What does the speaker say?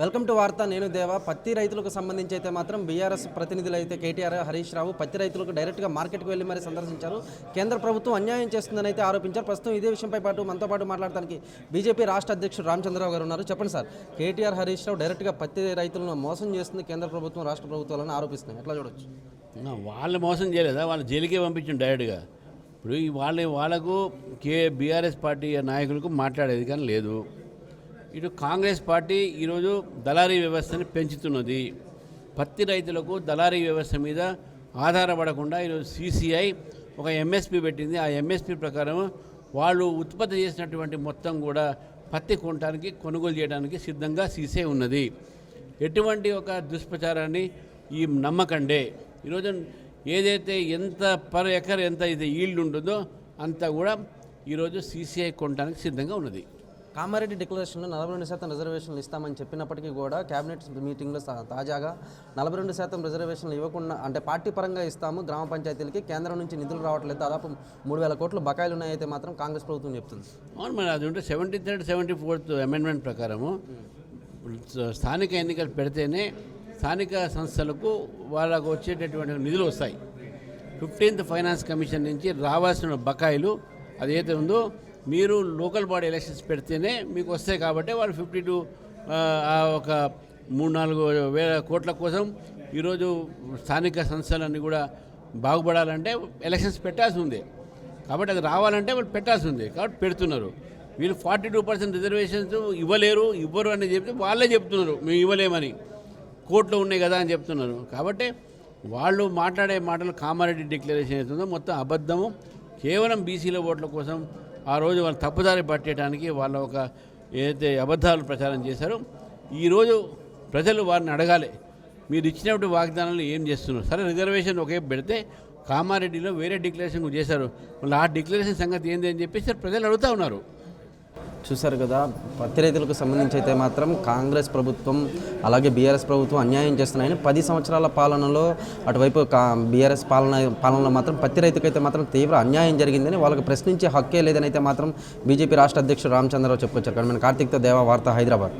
Welcome to వార్త నేను దేవ. పత్తి రైతులకు సంబంధించి అయితే మాత్రం బీఆర్ఎస్ ప్రతినిధులు అయితే కేటీఆర్ హరీష్ రావు పత్తి రైతులకు డైరెక్ట్గా మార్కెట్కి వెళ్ళి మరి సందర్శించారు. కేంద్ర ప్రభుత్వం అన్యాయం చేస్తుందని అయితే ఆరోపించారు. ప్రస్తుతం ఇదే విషయంపై పాటు మనతో పాటు మాట్లాడడానికి బీజేపీ రాష్ట్ర అధ్యక్షుడు రామచంద్రరావు గారు ఉన్నారు. చెప్పండి సార్ కేటీఆర్ హరీష్ రావు డైరెక్ట్గా పత్తి రైతులను మోసం చేస్తుంది కేంద్ర ప్రభుత్వం రాష్ట్ర ప్రభుత్వాలను ఆరోపిస్తున్నాయి. ఎట్లా చూడొచ్చు? వాళ్ళు మోసం చేయలేదా? వాళ్ళు జైలుకే పంపించండి డైరెక్ట్గా. ఇప్పుడు ఈ వాళ్ళ వాళ్ళకు కే బీఆర్ఎస్ పార్టీ నాయకులకు మాట్లాడేది కానీ లేదు. ఇటు కాంగ్రెస్ పార్టీ ఈరోజు దళారీ వ్యవస్థని పెంచుతున్నది. పత్తి రైతులకు దళారీ వ్యవస్థ మీద ఆధారపడకుండా ఈరోజు సీసీఐ ఒక ఎంఎస్పి పెట్టింది. ఆ ఎంఎస్పి ప్రకారం వాళ్ళు ఉత్పత్తి చేసినటువంటి మొత్తం కూడా పత్తి కొనటానికి కొనుగోలు చేయడానికి సిద్ధంగా సీసీఐ ఉన్నది. ఎటువంటి ఒక దుష్ప్రచారాన్ని ఈ నమ్మకండే. ఈరోజు ఏదైతే ఎంత పర్ ఎకర్ ఎంత ఇది ఈల్డ్ ఉంటుందో అంత కూడా ఈరోజు సీసీఐ కొనడానికి సిద్ధంగా ఉన్నది. కామారెడ్డి డిక్లరేషన్లో నలభై రెండు శాతం రిజర్వేషన్లు ఇస్తామని చెప్పినప్పటికీ కూడా కేబినెట్ మీటింగ్లో తాజాగా నలభై రెండు శాతం రిజర్వేషన్లు ఇవ్వకుండా అంటే పార్టీ పరంగా ఇస్తాము గ్రామ పంచాయతీలకి కేంద్రం నుంచి నిధులు రావట్లేదు. దాదాపు మూడు వేల కోట్లు బకాయిలు ఉన్నాయైతే మాత్రం కాంగ్రెస్ ప్రభుత్వం చెప్తుంది. అవును మరి అది ఉంటే seventy third seventy fourth amendment ప్రకారము స్థానిక ఎన్నికలు పెడితేనే స్థానిక సంస్థలకు వాళ్ళకు వచ్చేటటువంటి నిధులు వస్తాయి. ఫిఫ్టీన్త్ ఫైనాన్స్ కమిషన్ నుంచి రావాల్సిన బకాయిలు అదైతే ఉందో మీరు లోకల్ బాడీ ఎలక్షన్స్ పెడితేనే మీకు వస్తాయి కాబట్టి వాళ్ళు ఫిఫ్టీ టూ ఒక మూడు నాలుగు వేల కోట్ల కోసం ఈరోజు స్థానిక సంస్థలన్నీ కూడా బాగుపడాలంటే ఎలక్షన్స్ పెట్టాల్సి ఉంది. కాబట్టి అది రావాలంటే వాళ్ళు పెట్టాల్సి ఉంది. కాబట్టి పెడుతున్నారు. వీళ్ళు ఫార్టీ టూ పర్సెంట్ రిజర్వేషన్స్ ఇవ్వలేరు ఇవ్వరు అని చెప్తే వాళ్ళే చెప్తున్నారు మేము ఇవ్వలేమని. కోర్టులో ఉన్నాయి కదా అని చెప్తున్నారు. కాబట్టి వాళ్ళు మాట్లాడే మాటలు కామారెడ్డి డిక్లరేషన్ అవుతుందో మొత్తం అబద్ధము. కేవలం బీసీల ఓట్ల కోసం ఆ రోజు వాళ్ళు తప్పుదారి పట్టేయడానికి వాళ్ళ ఒక ఏదైతే అబద్ధాలు ప్రచారం చేశారో ఈరోజు ప్రజలు వారిని అడగాలి మీరు ఇచ్చినప్పుడు వాగ్దానాలు ఏం చేస్తున్నారు? సరే రిజర్వేషన్ ఒకే పెడితే కామారెడ్డిలో వేరే డిక్లరేషన్ చేశారు. మళ్ళీ ఆ డిక్లరేషన్ సంగతి ఏంది అని చెప్పేసి ప్రజలు అడుగుతూ ఉన్నారు. చూశారు కదా పత్తి రైతులకు సంబంధించి అయితే మాత్రం కాంగ్రెస్ ప్రభుత్వం అలాగే బీఆర్ఎస్ ప్రభుత్వం అన్యాయం చేస్తున్నాయని పది సంవత్సరాల పాలనలో అటువైపు కా బీఆర్ఎస్ పాలన పాలనలో మాత్రం పత్తి రైతుకైతే మాత్రం తీవ్ర అన్యాయం జరిగిందని వాళ్ళకి ప్రశ్నించే హక్కే లేదని అయితే మాత్రం బీజేపీ రాష్ట్ర అధ్యక్షుడు రామచంద్రరావు చెప్పుకొచ్చారు. కానీ మన కార్తీక్తో దేవా వార్త హైదరాబాద్.